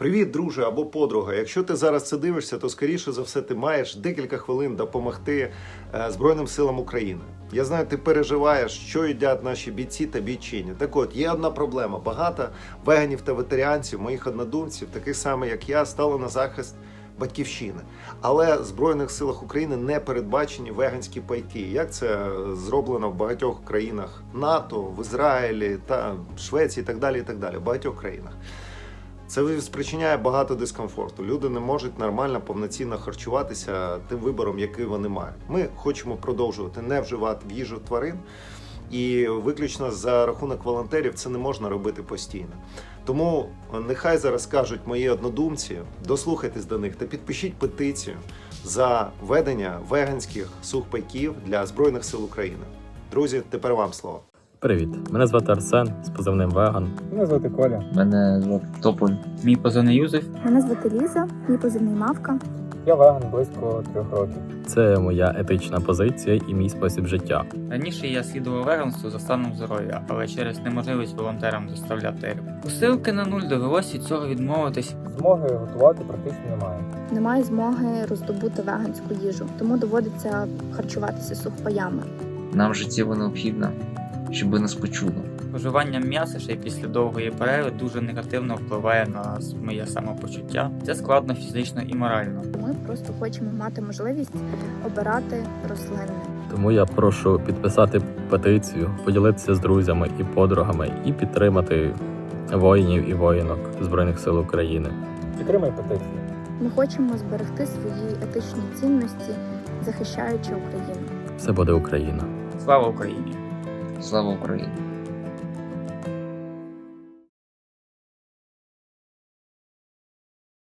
Привіт, друже або подруга. Якщо ти зараз це дивишся, то скоріше за все ти маєш декілька хвилин допомогти е, Збройним силам України. Я знаю, ти переживаєш, що їдять наші бійці та бійчині. Так от є одна проблема: багато веганів та ветеріанців, моїх однодумців, таких самих як я, стали на захист. Батьківщини, але в збройних силах України не передбачені веганські пайки. Як це зроблено в багатьох країнах НАТО, в Ізраїлі та Швеції, і так далі. І так далі, в багатьох країнах. Це спричиняє багато дискомфорту. Люди не можуть нормально, повноцінно харчуватися тим вибором, який вони мають. Ми хочемо продовжувати не вживати в їжу тварин, і виключно за рахунок волонтерів це не можна робити постійно. Тому нехай зараз кажуть мої однодумці, дослухайтесь до них та підпишіть петицію за введення веганських сухпайків для збройних сил України. Друзі, тепер вам слово. Привіт, мене звати Арсен з позивним Веган. Мене звати Коля. Мене звати Тополь. Мій позивний Юзеф. Мене звати Ліза, мій позивний Мавка. Я веган близько трьох років. Це моя етична позиція і мій спосіб життя. Раніше я слідував веганству за станом здоров'я, але через неможливість волонтерам доставляти рибу. Посилки на нуль довелося від цього відмовитись. Змоги готувати практично немає. Немає змоги роздобути веганську їжу, тому доводиться харчуватися сухпаями. Нам життєво необхідно, щоб нас почуло. Споживання м'яса ще й після довгої перерви дуже негативно впливає на моє самопочуття. Це складно фізично і морально. Ми просто хочемо мати можливість обирати рослинне. Тому я прошу підписати петицію, поділитися з друзями і подругами і підтримати воїнів і воїнок Збройних сил України. Підтримай петицію. Ми хочемо зберегти свої етичні цінності, захищаючи Україну. Все буде Україна. Слава Україні! Слава Україні!